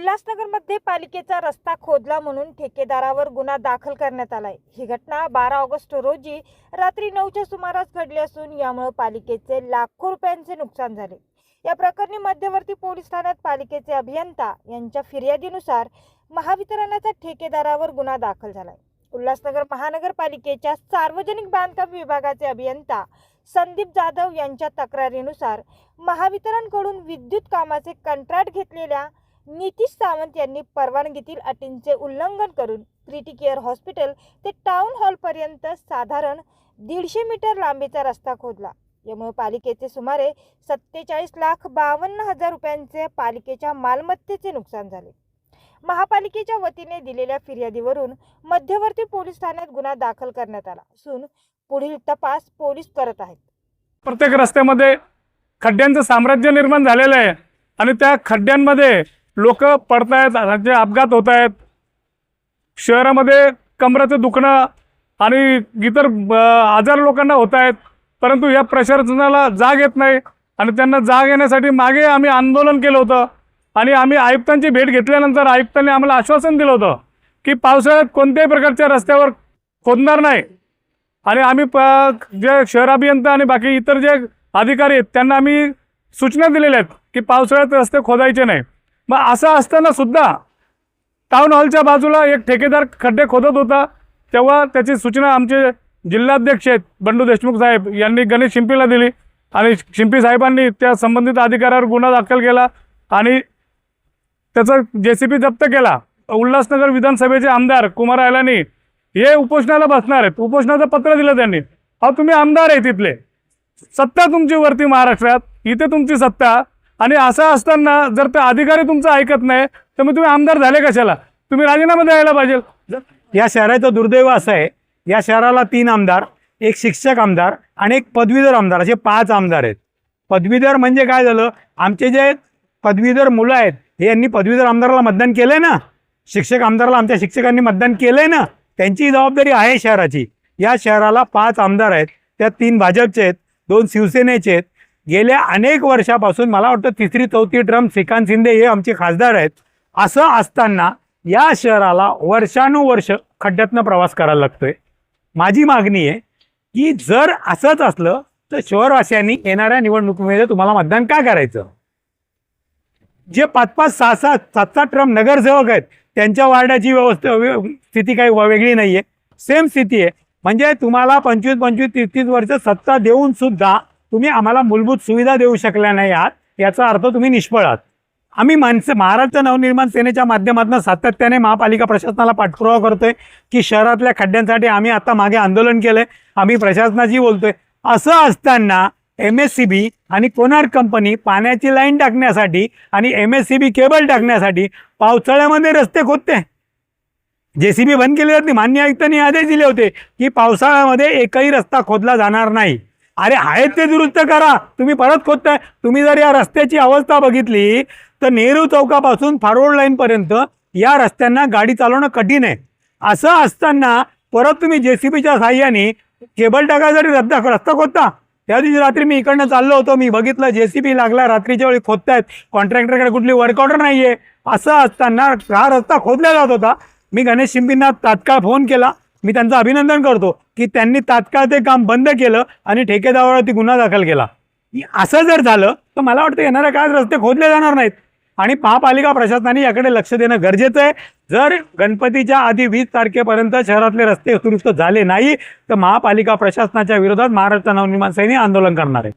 उल्हासनगरमध्ये पालिकेचा रस्ता खोदला म्हणून ठेकेदारावर गुन्हा दाखल करण्यात आलाय. ही घटना बारा ऑगस्ट रोजी रात्री नऊच्या सुमारास घडली असून यामुळे पालिकेचे लाखो रुपयांचे नुकसान झाले. या प्रकरणी मध्यवर्ती पोलीस ठाण्यात पालिकेचे अभियंता यांच्या फिर्यादीनुसार महावितरणाच्या ठेकेदारावर गुन्हा दाखल झालाय. उल्हासनगर महानगरपालिकेच्या सार्वजनिक बांधकाम विभागाचे अभियंता संदीप जाधव यांच्या तक्रारीनुसार महावितरणकडून विद्युत कामाचे कंत्राट घेतलेल्या नितीश सावंत यांनी परवानगीतील अटींचे उल्लंघन करून क्रिटिकेअर हॉस्पिटल ते टाउन हॉलपर्यंत साधारण दीडशे मीटर लांबीचा रस्ता खोदला. यामुळे पालिकेचे सुमारे सत्तेचाळीस लाख बावन्न हजार रुपयांचे पालिकेच्या मालमत्तेचे नुकसान झाले. महापालिकेच्या वतीने दिलेल्या फिर्यादीवरून मध्यवर्ती पोलीस ठाण्यात गुन्हा दाखल करण्यात आला असून पुढील तपास पोलीस करत आहेत. प्रत्येक रस्त्यामध्ये खड्ड्यांचं साम्राज्य निर्माण झालेलं आहे आणि त्या खड्ड्यांमध्ये लोक पडतायत त्यांचे अपघात होत आहेत शहरामध्ये कमराचं दुखणं आणि इतर ब- आजार लोकांना होत आहेत परंतु या प्रशासनाला जाग येत नाही आणि त्यांना जाग येण्यासाठी मागे आम्ही आंदोलन केलं होतं आणि आम्ही आयुक्तांची भेट घेतल्यानंतर आयुक्तांनी आम्हाला आश्वासन दिलं होतं की पावसाळ्यात कोणत्याही प्रकारच्या रस्त्यावर खोदणार नाही. आणि आम्ही प जे शहर अभियंता आणि बाकी इतर जे अधिकारी आहेत त्यांना आम्ही सूचना दिलेल्या आहेत की पावसाळ्यात रस्ते खोदायचे नाही. मग असं असताना सुद्धा टाऊन हॉलच्या बाजूला एक ठेकेदार खड्डे खोदत होता. तेव्हा त्याची सूचना आमचे जिल्हाध्यक्ष आहेत बंडू देशमुख साहेब यांनी गणेश शिंपीला दिली आणि शिंपी साहेबांनी त्या संबंधित अधिकाऱ्यावर गुन्हा दाखल केला आणि त्याचा जे सी पी जप्त केला. उल्हासनगर विधानसभेचे आमदार कुमार आयलानी हे उपोषणाला बसणार आहेत. उपोषणाचं पत्र दिलं त्यांनी. अहो तुम्ही आमदार आहे तिथले. सत्ता तुमची वरती महाराष्ट्रात इथे तुमची सत्ता. आणि असं असताना जर ते अधिकारी तुमचं ऐकत नाही तर मग तुम्ही आमदार झाले कशाला? तुम्ही राजीनामा द्यायला पाहिजे. जर- या शहराचं दुर्दैव असं आहे या शहराला तीन आमदार एक शिक्षक आमदार आणि एक पदवीधर आमदार असे पाच आमदार आहेत. पदवीधर म्हणजे काय झालं? आमचे जे पदवीधर मुलं आहेत हे यांनी पदवीधर आमदाराला मतदान केलंय ना? शिक्षक आमदाराला आमच्या शिक्षकांनी मतदान केलं आहे ना? त्यांची जबाबदारी आहे शहराची. या शहराला पाच आमदार आहेत त्यात तीन भाजपचे आहेत दोन शिवसेनेचे आहेत गेल्या अनेक वर्षापासून मला वाटतं तिसरी चौथी ट्रम श्रीकांत शिंदे हे आमचे खासदार आहेत. असं असताना या शहराला वर्षानुवर्ष खड्ड्यातनं प्रवास करायला लागतोय. माझी मागणी आहे की जर असंच असलं तर शहरवासियांनी येणाऱ्या निवडणुकीमध्ये तुम्हाला मतदान का करायचं? जे पाच पाच सहा सात सात सात ट्रम नगरसेवक आहेत त्यांच्या वार्डाची व्यवस्था स्थिती काही वेगळी नाही आहे सेम स्थिती आहे. म्हणजे तुम्हाला पंचवीस पंचवीस तीस तीस वर्ष सत्ता देऊन सुद्धा तुम्ही आम्हाला मूलभूत सुविधा देऊ शकल्या नाही आहात याचा अर्थ तुम्ही निष्फळ आहात. आम्ही माणसं महाराष्ट्र नवनिर्माण सेनेच्या माध्यमातून सातत्याने महापालिका प्रशासनाला पाठपुरावा करतोय की शहरातल्या खड्ड्यांसाठी आम्ही आता मागे आंदोलन केलंय आम्ही प्रशासनाशी बोलतोय. असं असताना एम एस सी बी आणि कोनार कंपनी पाण्याची लाईन टाकण्यासाठी आणि M S C B cable टाकण्यासाठी पावसाळ्यामध्ये रस्ते खोदते. जे सी बी बंद केले जाते मान्य आयुक्तांनी आदेश दिले होते की पावसाळ्यामध्ये एकही रस्ता खोदला जाणार नाही. अरे आहेत ते दुरुस्त करा. तुम्ही परत खोदताय. तुम्ही जर या रस्त्याची अवस्था बघितली तर नेहरू चौकापासून फारोड लाईनपर्यंत या रस्त्यांना गाडी चालवणं कठीण आहे. असं असताना परत तुम्ही जे सी बीच्या साह्याने केबल टका जरी रद्द रस्ता खोदता. त्या दिवशी रात्री मी इकडनं चाललो होतो. मी बघितलं जे सी बी लागला. रात्रीच्या वेळी खोदतायत. कॉन्ट्रॅक्टरकडे कुठली वर्कआउटर नाही आहे असं असताना हा रस्ता खोदला जात होता. मी गणेश शिंपींना तात्काळ फोन केला. मी त्यांचं अभिनंदन करतो की त्यांनी तात्काळ ते काम बंद केलं आणि ठेकेदारावरती गुन्हा दाखल केला. असं जर झालं तर मला वाटतं येणाऱ्या काळात रस्ते खोदले जाणार नाहीत. आणि महापालिका प्रशासनाने याकडे लक्ष देणं गरजेचं आहे. जर गणपतीच्या आधी वीस तारखेपर्यंत शहरातले रस्ते दुरुस्त झाले नाही तर महापालिका प्रशासनाच्या विरोधात महाराष्ट्र नवनिर्माण सैनी आंदोलन करणार आहे.